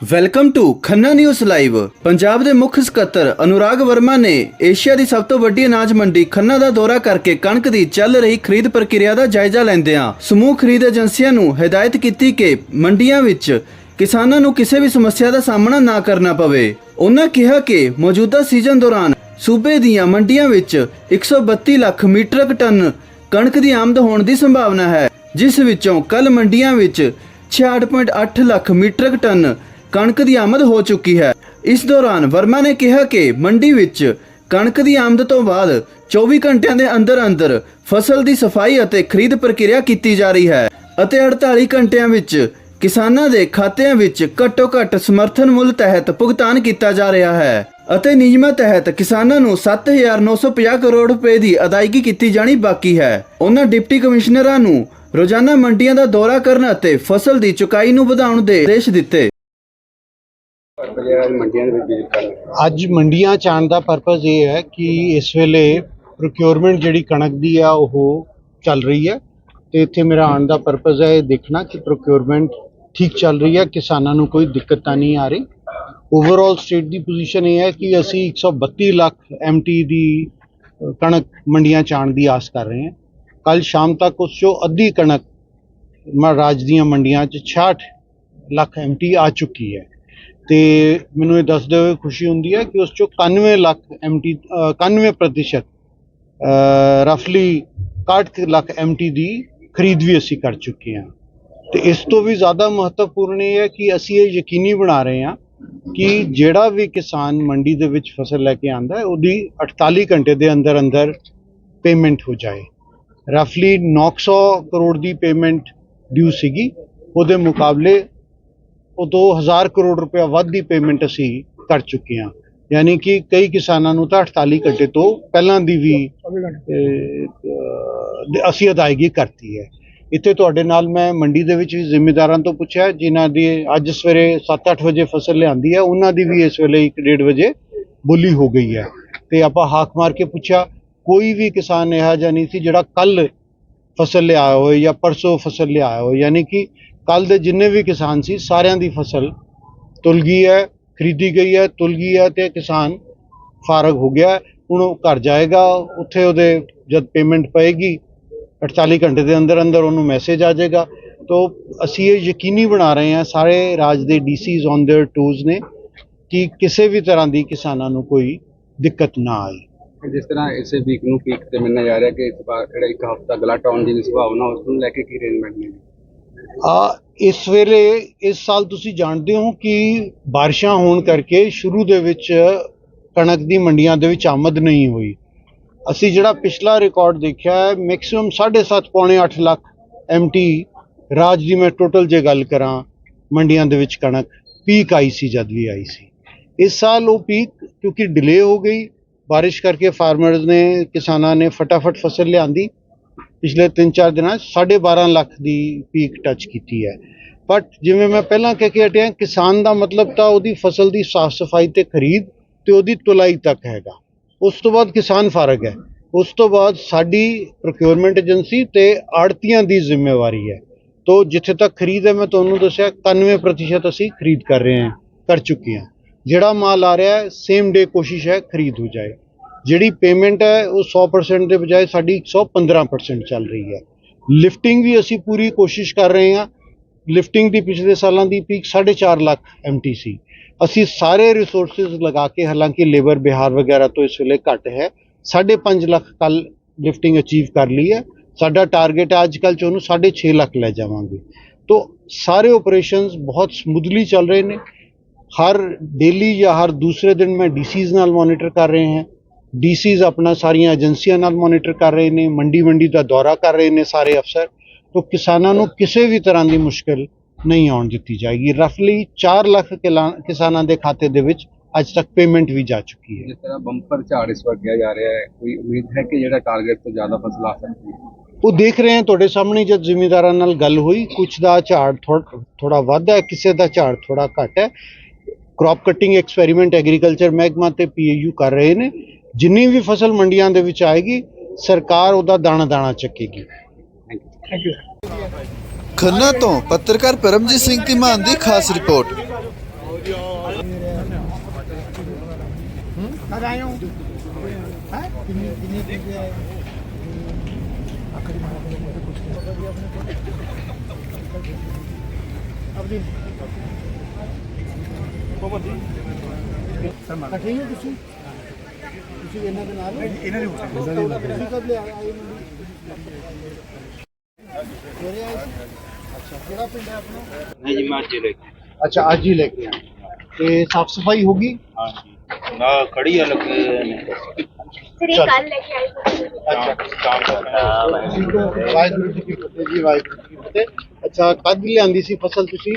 Welcome to Khanna news live Punjab ਦੇ ਮੁੱਖ ਸਕੱਤਰ ਅਨੁਰਾਗ ਵਰਮਾ ਨੇ ਏਸ਼ੀਆ ਦੀ ਸਭ ਤੋਂ ਵੱਡੀ ਅਨਾਜ ਮੰਡੀ ਖੰਨਾ ਦਾ ਦੌਰਾ ਕਰਕੇ ਕਣਕ ਦੀ ਚੱਲ ਰਹੀ ਖਰੀਦ ਪ੍ਰਕਿਰਿਆ ਦਾ ਜਾਇਜ਼ਾ ਲੈਂਦਿਆਂ ਸਮੂਹ ਖਰੀਦ ਏਜੰਸੀਆਂ ਨੂੰ ਹਦਾਇਤ ਕੀਤੀ ਕਿ ਮੰਡੀਆਂ ਵਿੱਚ ਕਿਸਾਨਾਂ ਨੂੰ ਕਿਸੇ ਵੀ ਸਮੱਸਿਆ ਦਾ ਸਾਹਮਣਾ ਨਾ ਕਰਨਾ ਪਵੇ। ਉਹਨਾਂ ਕਿਹਾ ਕਿ ਮੌਜੂਦਾ ਸੀਜ਼ਨ ਦੌਰਾਨ ਸੂਬੇ ਦੀਆਂ ਮੰਡੀਆਂ ਵਿੱਚ 132 ਲੱਖ ਮੀਟ੍ਰਿਕ ਟਨ ਕਣਕ ਦੀ ਆਮਦ ਹੋਣ ਦੀ ਸੰਭਾਵਨਾ ਹੈ, ਜਿਸ ਵਿੱਚੋਂ ਕੱਲ ਮੰਡੀਆਂ ਵਿੱਚ 66.8 ਲੱਖ ਮੀਟ੍ਰਿਕ ਟਨ ਕਣਕ ਦੀ ਆਮਦ ਹੋ ਚੁੱਕੀ ਹੈ। ਇਸ ਦੌਰਾਨ ਵਰਮਾ ਨੇ ਕਿਹਾ ਕਿ ਮੰਡੀ ਵਿੱਚ ਕਣਕ ਦੀ ਆਮਦ ਤੋਂ ਬਾਅਦ 24 ਘੰਟਿਆਂ ਦੇ ਅੰਦਰ ਅੰਦਰ ਫਸਲ ਦੀ ਸਫ਼ਾਈ ਅਤੇ ਖਰੀਦ ਪ੍ਰਕਿਰਿਆ ਕੀਤੀ ਜਾ ਰਹੀ ਹੈ ਅਤੇ 48 ਘੰਟਿਆਂ ਵਿੱਚ ਕਿਸਾਨਾਂ ਦੇ ਖਾਤਿਆਂ ਵਿੱਚ ਘੱਟੋ ਘੱਟ ਸਮਰਥਨ ਮੁੱਲ ਤਹਿਤ ਭੁਗਤਾਨ ਕੀਤਾ ਜਾ ਰਿਹਾ ਹੈ ਅਤੇ ਨਿਯਮਾਂ ਤਹਿਤ ਕਿਸਾਨਾਂ ਨੂੰ 7950 ਕਰੋੜ ਰੁਪਏ ਦੀ ਅਦਾਇਗੀ ਕੀਤੀ ਜਾਣੀ ਬਾਕੀ ਹੈ। ਉਹਨਾਂ ਡਿਪਟੀ ਕਮਿਸ਼ਨਰਾਂ ਨੂੰ ਰੋਜ਼ਾਨਾ ਮੰਡੀਆਂ ਦਾ ਦੌਰਾ ਕਰਨ ਅਤੇ ਫਸਲ ਦੀ ਚੁਕਾਈ ਨੂੰ ਵਧਾਉਣ ਦੇ ਆਦੇਸ਼ ਦਿੱਤੇ। ਜਿਹੜਾ ਮੰਡੀਆਂ ਦੇ ਵਿੱਚ ਵਿਜ਼ਿਟ ਕਰਨਾ ਅੱਜ ਮੰਡੀਆਂ ਚ ਆਉਣ ਦਾ ਪਰਪਸ ਇਹ ਹੈ ਕਿ ਇਸ ਵੇਲੇ ਪ੍ਰੋਕਿਉਰਮੈਂਟ ਜਿਹੜੀ ਕਣਕ ਦੀ ਆ, ਉਹ ਚੱਲ ਰਹੀ ਹੈ ਤੇ ਇੱਥੇ ਮੇਰਾ ਆਉਣ ਦਾ ਪਰਪਸ ਹੈ ਇਹ ਦੇਖਣਾ ਕਿ ਪ੍ਰੋਕਿਉਰਮੈਂਟ ਠੀਕ ਚੱਲ ਰਹੀ ਹੈ, ਕਿਸਾਨਾਂ ਨੂੰ ਕੋਈ ਦਿੱਕਤ ਤਾਂ ਨਹੀਂ ਆ ਰਹੀ। ਓਵਰਆਲ ਸਟੇਟ ਦੀ ਪੋਜੀਸ਼ਨ ਇਹ ਹੈ ਕਿ ਅਸੀਂ 132 ਲੱਖ ਐਮਟੀ ਦੀ ਕਣਕ ਮੰਡੀਆਂ ਚ ਆਉਣ ਦੀ ਆਸ ਕਰ ਰਹੇ ਹਾਂ। ਕੱਲ ਸ਼ਾਮ ਤੱਕ ਉਸ ਚੋਂ ਅੱਧੀ ਕਣਕ ਮਹਾਰਾਜ ਦੀਆਂ ਮੰਡੀਆਂ ਚ 66 ਲੱਖ ਐਮਟੀ ਆ ਚੁੱਕੀ ਹੈ। ਤੇ ਮੈਨੂੰ ਇਹ ਦੱਸਦੇ ਹੋਏ ਖੁਸ਼ੀ ਹੁੰਦੀ ਹੈ ਕਿ ਉਸ ਚੋਂ 91 ਲੱਖ ਐਮਟੀ 91 ਪ੍ਰਤੀਸ਼ਤ ਰਫਲੀ 61 ਲੱਖ ਐਮਟੀ ਦੀ ਖਰੀਦ ਵੀ ਅਸੀਂ ਕਰ ਚੁੱਕੇ ਹਾਂ। ਤੇ ਇਸ ਤੋਂ ਵੀ ਜ਼ਿਆਦਾ ਮਹੱਤਵਪੂਰਨ ਇਹ ਹੈ ਕਿ ਅਸੀਂ ਇਹ ਯਕੀਨੀ ਬਣਾ ਰਹੇ ਹਾਂ ਕਿ ਜਿਹੜਾ ਵੀ ਕਿਸਾਨ ਮੰਡੀ ਦੇ ਵਿੱਚ ਫਸਲ ਲੈ ਕੇ ਆਂਦਾ ਹੈ, ਉਹਦੀ 48 ਘੰਟੇ ਦੇ ਅੰਦਰ ਅੰਦਰ ਪੇਮੈਂਟ ਹੋ ਜਾਏ। ਰਫਲੀ 900 ਕਰੋੜ ਦੀ ਪੇਮੈਂਟ ਡਿਊ ਸੀਗੀ। ਉਹਦੇ ਮੁਕਾਬਲੇ ਉਹ 2000 ਕਰੋੜ ਰੁਪਇਆ ਵੱਧ ਦੀ ਪੇਮੈਂਟ ਅਸੀਂ ਕਰ ਚੁੱਕੇ ਹਾਂ। ਯਾਨੀ ਕਿ ਕਈ ਕਿਸਾਨਾਂ ਨੂੰ ਤਾਂ 48 ਘੰਟੇ ਤੋਂ ਪਹਿਲਾਂ ਦੀ ਵੀ ਅਸੀਂ ਅਦਾਇਗੀ ਕਰਤੀ ਹੈ। ਇੱਥੇ ਤੁਹਾਡੇ ਨਾਲ ਮੈਂ ਮੰਡੀ ਦੇ ਵਿੱਚ ਵੀ ਜ਼ਿੰਮੇਦਾਰਾਂ ਤੋਂ ਪੁੱਛਿਆ ਜਿਨ੍ਹਾਂ ਦੀ ਅੱਜ ਸਵੇਰੇ 7-8 ਵਜੇ ਫਸਲ ਲਿਆਂਦੀ ਹੈ ਉਹਨਾਂ ਦੀ ਵੀ ਇਸ ਵੇਲੇ 1:30 ਵਜੇ ਬੋਲੀ ਹੋ ਗਈ ਹੈ। ਤੇ ਆਪਾਂ ਹਾਕ ਮਾਰ ਕੇ ਪੁੱਛਿਆ ਕੋਈ ਵੀ ਕਿਸਾਨ ਇਹੋ ਜਿਹਾ ਨਹੀਂ ਸੀ ਜਿਹੜਾ ਕੱਲ ਫਸਲ ਲਿਆਇਆ ਹੋਏ ਜਾਂ ਪਰਸੋਂ ਫਸਲ ਲਿਆਇਆ ਹੋਏ। ਯਾਨੀ ਕਿ ਕੱਲ ਦੇ ਜਿੰਨੇ ਵੀ ਕਿਸਾਨ ਸੀ ਸਾਰਿਆਂ ਦੀ ਫਸਲ ਤੁਲ ਗਈ ਹੈ ਖਰੀਦੀ ਗਈ ਹੈ ਤੁਲ ਗਈ ਹੈ ਤੇ ਕਿਸਾਨ ਫਾਰਗ ਹੋ ਗਿਆ ਹੈ। ਹੁਣ ਉਹ ਘਰ ਜਾਏਗਾ ਉੱਥੇ ਉਹਦੇ ਜਦ ਪੇਮੈਂਟ ਪਏਗੀ 48 ਘੰਟੇ ਦੇ ਅੰਦਰ ਅੰਦਰ ਉਹਨੂੰ ਮੈਸੇਜ ਆ ਜਾਏਗਾ ਤੋ ਅਸੀਂ ਇਹ ਯਕੀਨੀ ਬਣਾ ਰਹੇ ਹਾਂ ਸਾਰੇ ਰਾਜ ਦੇ ਡੀਸੀਜ਼ ਔਨ देयर ਟੂਜ਼ ਨੇ ਕਿ ਕਿਸੇ ਵੀ ਤਰ੍ਹਾਂ ਦੀ ਕਿਸਾਨਾਂ ਨੂੰ ਕੋਈ ਦਿੱਕਤ ਨਾ ਆਏ ਜਿਸ ਤਰ੍ਹਾਂ ਇਸੇ ਵੀਕ ਨੂੰ ਪੀਕ ਤੇ ਮੰਨਿਆ ਜਾ ਰਿਹਾ ਕਿ ਇਸ ਵਾਰ ਜਿਹੜਾ ਇੱਕ ਹਫਤਾ ਗਲਾਟ ਆਉਣ ਦੀ ਸੰਭਾਵਨਾ ਉਸ ਨੂੰ ਲੈ ਕੇ ਕੀ ਅਰੇਂਜਮੈਂਟ ਨੇ ਆ, ਇਸ ਵੇਲੇ ਇਸ ਸਾਲ ਤੁਸੀਂ ਜਾਣਦੇ ਹੋ ਕਿ ਬਾਰਿਸ਼ਾਂ ਹੋਣ ਕਰਕੇ ਸ਼ੁਰੂ ਦੇ ਵਿੱਚ ਕਣਕ ਦੀ ਮੰਡੀਆਂ ਦੇ ਵਿੱਚ ਆਮਦ ਨਹੀਂ ਹੋਈ। ਅਸੀਂ ਜਿਹੜਾ ਪਿਛਲਾ ਰਿਕਾਰਡ ਦੇਖਿਆ ਹੈ ਮੈਕਸਿਮਮ 7.5 ਪੌਣੇ 8 ਲੱਖ ਐਮਟੀ ਰਾਜ ਦੀ ਮੈਂ ਟੋਟਲ ਜੇ ਗੱਲ ਕਰਾਂ ਮੰਡੀਆਂ ਦੇ ਵਿੱਚ ਕਣਕ ਪੀਕ ਆਈ ਸੀ ਜਦ ਵੀ ਆਈ ਸੀ। ਇਸ ਸਾਲ ਉਹ ਪੀਕ ਕਿਉਂਕਿ ਡਿਲੇ ਹੋ ਗਈ, ਬਾਰਿਸ਼ ਕਰਕੇ ਫਾਰਮਰਜ਼ ਨੇ, ਕਿਸਾਨਾਂ ਨੇ ਫਟਾਫਟ ਫਸਲ ਲਿਆਂਦੀ। ਪਿਛਲੇ 3-4 ਦਿਨਾਂ 'ਚ 12.5 ਲੱਖ ਦੀ ਪੀਕ ਟੱਚ ਕੀਤੀ ਹੈ। ਬਟ ਜਿਵੇਂ ਮੈਂ ਪਹਿਲਾਂ ਕਹਿ ਕੇ ਹਟਿਆ, ਕਿਸਾਨ ਦਾ ਮਤਲਬ ਤਾਂ ਉਹਦੀ ਫਸਲ ਦੀ ਸਾਫ਼ ਸਫ਼ਾਈ ਤੇ ਖਰੀਦ ਤੇ ਉਹਦੀ ਤੁਲਾਈ ਤੱਕ ਹੈਗਾ। ਉਸ ਤੋਂ ਬਾਅਦ ਕਿਸਾਨ ਫਾਰਗ ਹੈ। ਉਸ ਤੋਂ ਬਾਅਦ ਸਾਡੀ ਪ੍ਰੋਕਿਉਰਮੈਂਟ ਏਜੰਸੀ ਤੇ ਆੜਤੀਆਂ ਦੀ ਜ਼ਿੰਮੇਵਾਰੀ ਹੈ। ਤੋ ਜਿੱਥੇ ਤੱਕ ਖਰੀਦ ਹੈ, ਮੈਂ ਤੁਹਾਨੂੰ ਦੱਸਿਆ 91% ਅਸੀਂ ਖਰੀਦ ਕਰ ਰਹੇ ਹਾਂ, ਕਰ ਚੁੱਕੇ ਹਾਂ। ਜਿਹੜਾ ਮਾਲ ਆ ਰਿਹਾ ਹੈ ਸੇਮ ਡੇ ਕੋਸ਼ਿਸ਼ ਹੈ ਖਰੀਦ ਹੋ ਜਾਏ। ਜਿਹੜੀ ਪੇਮੈਂਟ ਹੈ, ਉਹ 100% ਦੇ ਬਜਾਏ ਸਾਡੀ 115% ਚੱਲ ਰਹੀ ਹੈ। ਲਿਫਟਿੰਗ ਵੀ ਅਸੀਂ ਪੂਰੀ ਕੋਸ਼ਿਸ਼ ਕਰ ਰਹੇ ਹਾਂ। ਲਿਫਟਿੰਗ ਦੀ ਪਿਛਲੇ ਸਾਲਾਂ ਦੀ ਪੀਕ 4.5 ਲੱਖ ਐਮਟੀ ਸੀ ਅਸੀਂ ਸਾਰੇ ਰਿਸੋਰਸਸ ਲਗਾ ਕੇ, ਹਾਲਾਂਕਿ ਲੇਬਰ ਬਿਹਾਰ ਵਗੈਰਾ ਤੋਂ ਇਸ ਵੇਲੇ ਘੱਟ ਹੈ 5.5 ਲੱਖ ਕੱਲ ਲਿਫਟਿੰਗ ਅਚੀਵ ਕਰ ਲਈ ਹੈ। ਸਾਡਾ ਟਾਰਗੇਟ ਹੈ ਅੱਜ ਕੱਲ ਚ ਉਹਨੂੰ 6.5 ਲੱਖ ਲੈ ਜਾਵਾਂਗੇ। ਤੋਂ ਸਾਰੇ ਆਪਰੇਸ਼ਨਸ ਬਹੁਤ ਸਮੂਥਲੀ ਚੱਲ ਰਹੇ ਨੇ। ਹਰ ਡੇਲੀ ਜਾਂ ਹਰ ਦੂਸਰੇ ਦਿਨ ਮੈਂ ਡੀਸੀਜ਼ ਨਾਲ ਮੋਨੀਟਰ ਕਰ ਰਹੇ ਹਾਂ। ਡੀਸੀਜ਼ ਆਪਣਾ ਸਾਰੀਆਂ ਏਜੰਸੀਆਂ ਨਾਲ ਮੋਨੀਟਰ ਕਰ ਰਹੇ ਨੇ ਮੰਡੀ ਮੰਡੀ ਦਾ ਦੌਰਾ ਕਰ ਰਹੇ ਨੇ ਸਾਰੇ ਅਫਸਰ ਤੋਂ ਕਿਸਾਨਾਂ ਨੂੰ ਕਿਸੇ ਵੀ ਤਰ੍ਹਾਂ ਦੀ ਮੁਸ਼ਕਲ ਨਹੀਂ ਆਉਣ ਦਿੱਤੀ ਜਾਏਗੀ। ਰਫਲੀ 4 ਲੱਖ ਕਿਸਾਨਾਂ ਦੇ ਖਾਤੇ ਦੇ ਵਿੱਚ ਅੱਜ ਤੱਕ ਪੇਮੈਂਟ ਵੀ ਜਾ ਚੁੱਕੀ ਹੈ। ਜਿਸ ਤਰ੍ਹਾਂ ਬੰਪਰ ਝਾੜ ਇਸ ਵਾਰ ਕਿਹਾ ਜਾ ਰਿਹਾ ਹੈ ਕੋਈ ਉਮੀਦ ਹੈ ਕਿ ਜਿਹੜਾ ਟਾਰਗੇਟ ਤੋਂ ਜ਼ਿਆਦਾ ਫਸਲ ਆ ਸਕਦੀ ਹੈ? ਉਹ ਦੇਖ ਰਹੇ ਹਾਂ ਤੁਹਾਡੇ ਸਾਹਮਣੇ ਜਦ ਜ਼ਿਮੀਂਦਾਰਾਂ ਨਾਲ ਗੱਲ ਹੋਈ ਕੁਝ ਦਾ ਝਾੜ ਥੋੜਾ ਵੱਧ ਹੈ ਕਿਸੇ ਦਾ ਝਾੜ ਥੋੜਾ ਘੱਟ ਹੈ। ਕ੍ਰੌਪ ਕਟਿੰਗ ਐਕਸਪੈਰੀਮੈਂਟ ਐਗਰੀਕਲਚਰ ਮਹਿਕਮਾ ਤੇ ਪੀਏਯੂ ਕਰ ਰਹੇ ਨੇ। ਜਿੰਨੀ ਵੀ ਫਸਲ ਮੰਡੀਆਂ ਦੇ ਵਿੱਚ ਆਏਗੀ ਸਰਕਾਰ ਉਹਦਾ ਦਾਣਾ ਦਾਣਾ ਚੱਕੇਗੀ। ਥੈਂਕ ਯੂ ਖੰਨਾ ਤੋਂ ਪੱਤਰਕਾਰ ਪਰਮਜੀਤ ਸਿੰਘ ਧੀਮਾਨ ਦੀ ਖਾਸ ਰਿਪੋਰਟ। ਕਦ ਆਏ ਹੋ ਹੈ ਕਿੰਨੀ ਕਿੰਨੀ ਚੀਜ਼ੇ ਆਏ ਆਖਰੀ ਮਾਰ ਅਬਦੀ ਇਕੱਠੇ ਹੀ ਹੋ ਤੁਸੀਂ ਤੁਸੀਂ ਇਹਨਾਂ ਦੇ ਨਾਲ ਇਹਨਾਂ ਦੇ ਹੋ? ਅੱਛਾ ਕਿਹੜਾ ਪਿੰਡ ਹੈ ਆਪਣਾ? ਨਹੀਂ ਜੀ ਮੈਂ ਅੱਜ ਲੈ ਕੇ ਅੱਛਾ ਅੱਜ ਹੀ ਲੈ ਕੇ ਆਏ ਤੇ ਸਾਫ਼ ਸਫ਼ਾਈ ਹੋਗੀ ਹਾਂਜੀ। ਨਾ ਖੜੀ ਆ ਲੱਗੇ ਨੇ ਫਿਰ ਇਹ ਕੱਲ ਲੈ ਕੇ ਆਏ ਅੱਛਾ। ਵਾਹਿਗੁਰੂ ਜੀ ਕੀ ਫਤਿਹ ਜੀ ਵਾਹਿਗੁਰੂ ਜੀ ਕੀ ਫਤਿਹ। ਅੱਛਾ ਕਦ ਲਿਆਂਦੀ ਸੀ ਫਸਲ ਤੁਸੀਂ?